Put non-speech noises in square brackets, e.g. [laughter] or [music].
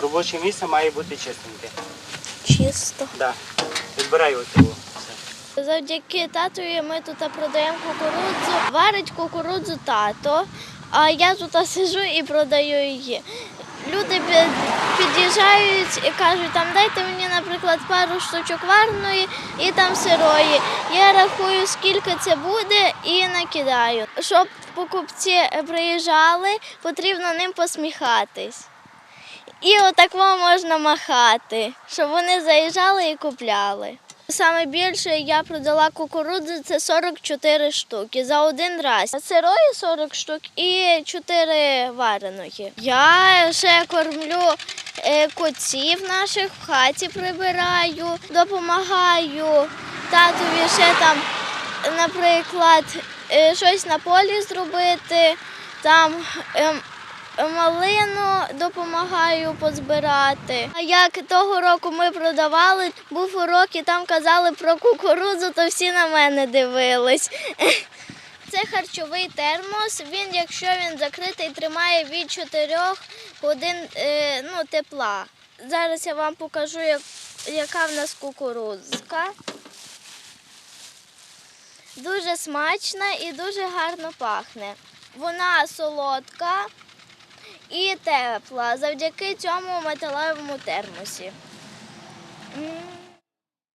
Робоче місце має бути чистеньке. Чисто. Да. Відбирай от його. Все. Завдяки татові ми тут продаємо кукурудзу. Варить кукурудзу тато, а я тут сижу і продаю її. Люди під'їжджають і кажуть, там дайте мені, наприклад, пару штучок варної і там сирої. Я рахую, скільки це буде, і накидаю. Щоб покупці приїжджали, потрібно ним посміхатись. І отакво можна махати, щоб вони заїжджали і купляли. Саме більше я продала кукурудзи це 44 штуки за один раз. Сирої 40 штук і 4 вареної. Я ще кормлю е, котів наших в хаті прибираю, допомагаю татові ще там, наприклад, е, щось на полі зробити. Там ем, малину допомагаю позбирати. А як того року ми продавали, був урок і там казали про кукурудзу, то всі на мене дивились. [laughs] Це харчовий термос. Він, якщо він закритий, тримає від 4 годин е, ну, тепла. Зараз я вам покажу, як, яка в нас кукурудзка. Дуже смачна і дуже гарно пахне. Вона солодка і тепла завдяки цьому металевому термосі.